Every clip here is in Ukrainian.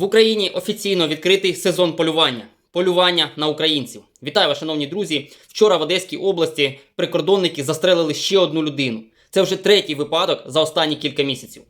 В Україні офіційно відкритий сезон полювання. Полювання на українців. Вітаю вас, шановні друзі. Вчора в Одеській області прикордонники застрелили ще одну людину. Це вже третій випадок за останні кілька місяців.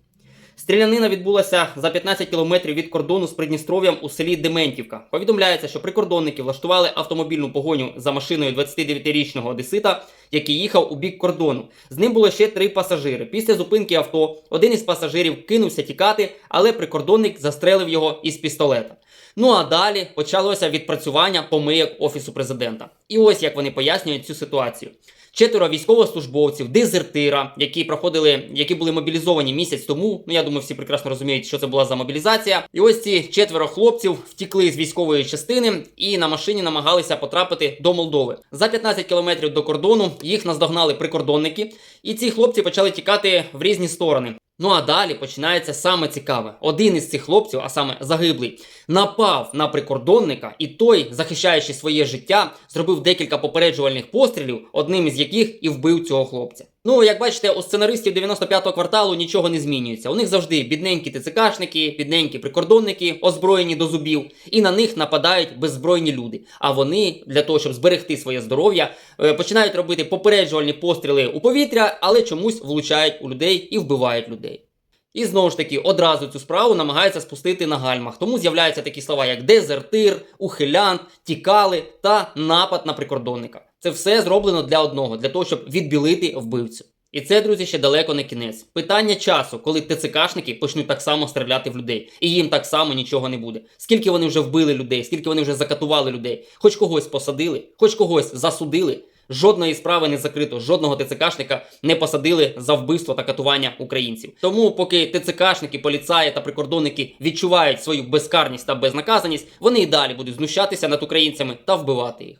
Стрілянина відбулася за 15 кілометрів від кордону з Придністров'ям у селі Дементівка. Повідомляється, що прикордонники влаштували автомобільну погоню за машиною 29-річного одесита, який їхав у бік кордону. З ним було ще три пасажири. Після зупинки авто один із пасажирів кинувся тікати, але прикордонник застрелив його із пістолета. Ну а далі почалося відпрацювання помийок офісу президента. І ось як вони пояснюють цю ситуацію. Четверо військовослужбовців, дезертира, які проходили, які були мобілізовані місяць тому. Ну я думаю, всі прекрасно розуміють, що це була за мобілізація. І ось ці четверо хлопців втікли з військової частини і на машині намагалися потрапити до Молдови. За 15 кілометрів до кордону їх наздогнали прикордонники, і ці хлопці почали тікати в різні сторони. Ну а далі починається саме цікаве. Один із цих хлопців, а саме загиблий, напав на прикордонника, і той, захищаючи своє життя, зробив декілька попереджувальних пострілів, одним із яких і вбив цього хлопця. Ну, як бачите, у сценаристів 95-го кварталу нічого не змінюється. У них завжди бідненькі ТЦКшники, бідненькі прикордонники, озброєні до зубів, і на них нападають беззбройні люди. А вони для того, щоб зберегти своє здоров'я, е, починають робити попереджувальні постріли у повітря, але чомусь влучають у людей і вбивають людей. І знову ж таки, одразу цю справу намагаються спустити на гальмах. Тому з'являються такі слова, як дезертир, ухилянт, тікали та напад на прикордонника. Це все зроблено для одного, для того, щоб відбілити вбивцю. І це, друзі, ще далеко не кінець. Питання часу, коли ТЦКшники почнуть так само стріляти в людей, і їм так само нічого не буде. Скільки вони вже вбили людей, скільки вони вже закатували людей, хоч когось посадили, хоч когось засудили. Жодної справи не закрито, жодного ТЦКшника не посадили за вбивство та катування українців. Тому, поки ТЦКшники, поліцаї та прикордонники відчувають свою безкарність та безнаказаність, вони і далі будуть знущатися над українцями та вбивати їх.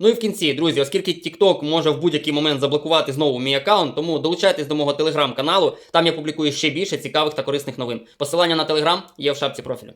Ну і в кінці, друзі, оскільки TikTok може в будь-який момент заблокувати знову мій аккаунт, тому долучайтесь до мого телеграм-каналу. Там я публікую ще більше цікавих та корисних новин. Посилання на телеграм є в шапці профілю.